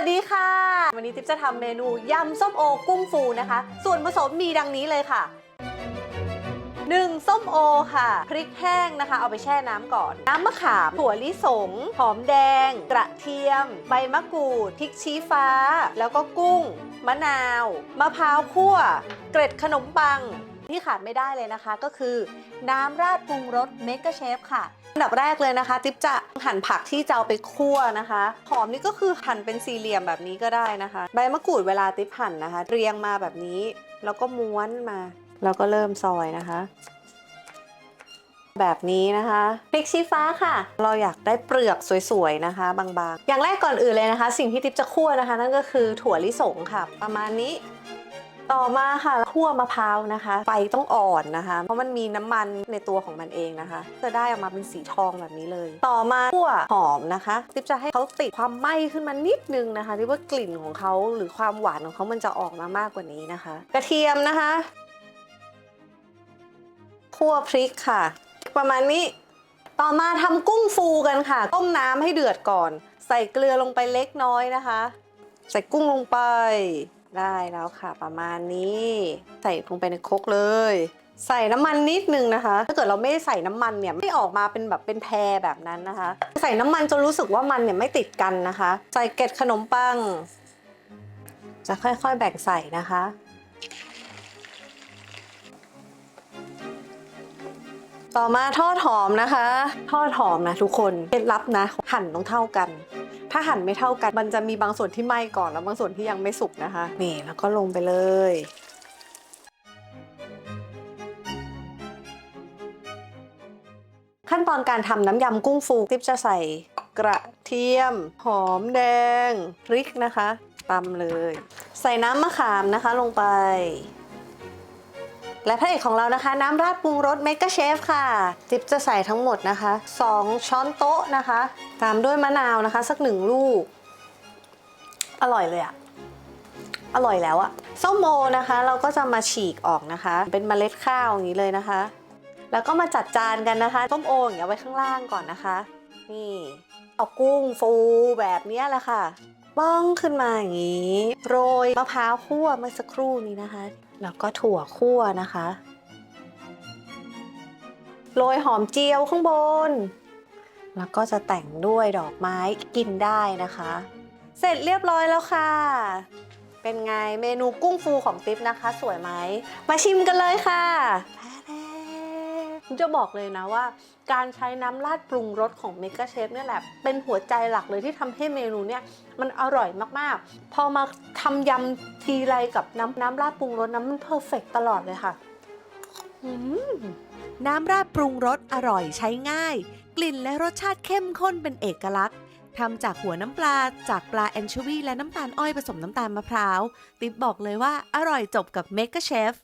วัสดีค่ะ วันนี้ติ๊บจะทำเมนูยำส้มโอกุ้งฟูนะคะ ส่วนผสมมีดังนี้เลยค่ะ 1. ส้มโอค่ะ พริกแห้งนะคะ เอาไปแช่น้ำก่อน น้ำมะขามถั่วลิสง หอมแดง กระเทียม ใบมะกรูด พริกชี้ฟ้า แล้วก็กุ้ง มะนาว มะพร้าวคั่ว เกล็ดขนมปัง ที่ขาดไม่ได้เลยนะคะ ก็คือ น้ำราดปรุงรสเมกะเชฟค่ะอันดับแรกเลยนะคะติ๊บจะหั่นผักที่จะเอาไปคั่วนะคะหอมนี่ก็คือหั่นเป็นสี่เหลี่ยมแบบนี้ก็ได้นะคะ ใบมะกรูดเวลาติ๊บหั่นนะคะ เรียงมาแบบนี้แล้วก็ม้วนมาแล้วก็เริ่มซอยนะคะ แบบนี้นะคะพริกชี้ฟ้าค่ะ เราอยากได้เปลือกสวยๆนะคะ บางๆ อย่างแรกก่อนอื่นเลยนะคะ สิ่งที่ติ๊บจะคั่วนะคะ นั่นก็คือถั่วลิสงค่ะ ประมาณนี้ ต่อมาค่ะคั่วมะพร้าวนะคะ ไฟต้องอ่อนนะคะ เพราะมันมีน้ำมันในตัวของมันเองนะคะ จะได้ออกมาเป็นสีทองแบบนี้เลย ต่อมาคั่วหอมนะคะติ๊บจะให้เขาติดความไหม้ขึ้นมานิดนึงนะคะที่ว่ากลิ่นของเขาหรือความหวานของเขามันจะออกมามากกว่านี้นะคะ กระเทียมนะคะคั่วพริกค่ะ ประมาณนี้ ต่อมาทำกุ้งฟูกันค่ะ ต้มน้ำให้เดือดก่อน ใส่เกลือลงไปเล็กน้อยนะคะ ใส่กุ้งลงไป ได้แล้วค่ะ ประมาณนี้ ใส่ลงไปในครกเลย ใส่น้ำมันนิดนึงนะคะ ถ้าเกิดเราไม่ได้ใส่น้ำมันเนี่ยไม่ออกมาเป็นแบบเป็นแพรแบบนั้นนะคะ ใส่น้ำมันจนรู้สึกว่ามันเนี่ยไม่ติดกันนะคะ ใส่เกล็ดขนมปัง จะค่อยๆแบ่งใส่นะคะต่อมาทอดหอมนะคะ ทอดหอมนะทุกคนเคล็ดลับนะหั่นต้องเท่ากัน ถ้าหั่นไม่เท่ากัน มันจะมีบางส่วนที่ไหม้ก่อนแล้วบางส่วนที่ยังไม่สุกนะคะ นี่แล้วก็ลงไปเลยขั้นตอนการทำน้ำยำกุ้งฟูติ๊บจะใส่กระเทียม หอมแดง พริกนะคะตำเลย ใส่น้ำมะขามนะคะลงไป และพระเอกของเรานะคะ น้ำราดปรุงรสเมกะเชฟค่ะ จิ๊บจะใส่ทั้งหมดนะคะ 2 ช้อนโต๊ะนะคะ ตามด้วยมะนาวนะคะ สักหนึ่งลูก อร่อยเลยอะอร่อยแล้วอะส้มโอนะคะ เราก็จะมาฉีกออกนะคะ เป็นเมล็ดข้าวอย่างนี้เลยนะคะ แล้วก็มาจัดจานกันนะคะส้มโออย่างเงี้ยไว้ข้างล่างก่อนนะคะ นี่เอากุ้งฟูแบบเนี้ยแหละค่ะบ้องขึ้นมาอย่างนี้ โรยมะพร้าวคั่วเมื่อสักครู่นี้นะคะ แล้วก็ถั่วคั่วนะคะ โรยหอมเจียวข้างบน แล้วก็จะแต่งด้วยดอกไม้กินได้นะคะ เสร็จเรียบร้อยแล้วค่ะ เป็นไงเมนูกุ้งฟูของติ๊บนะคะ สวยไหม มาชิมกันเลยค่ะ จะบอกเลยนะว่า การใช้น้ำราดปรุงรสของเมก a เชฟเนี่ยแหละ เป็นหัวใจหลักเลยที่ทำให้เมนูเนี่ยมันอร่อยมากๆ พอมาทำยำทีไรกับน้ำน้ำราดปรุงรสน้ำมันเพอร์เฟกตลอดเลยค่ะน้ำราดปรุงรสอร่อยใช้ง่าย กลิ่นและรสชาติเข้มข้นเป็นเอกลักษณ์ทำจากหัวน้ำปลา จากปลาแอนโชวีและน้ำตาลอ้อยผสมน้ำตาลมะพร้าว ติ๊บบอกเลยว่าอร่อยจบกับเมก a เชฟ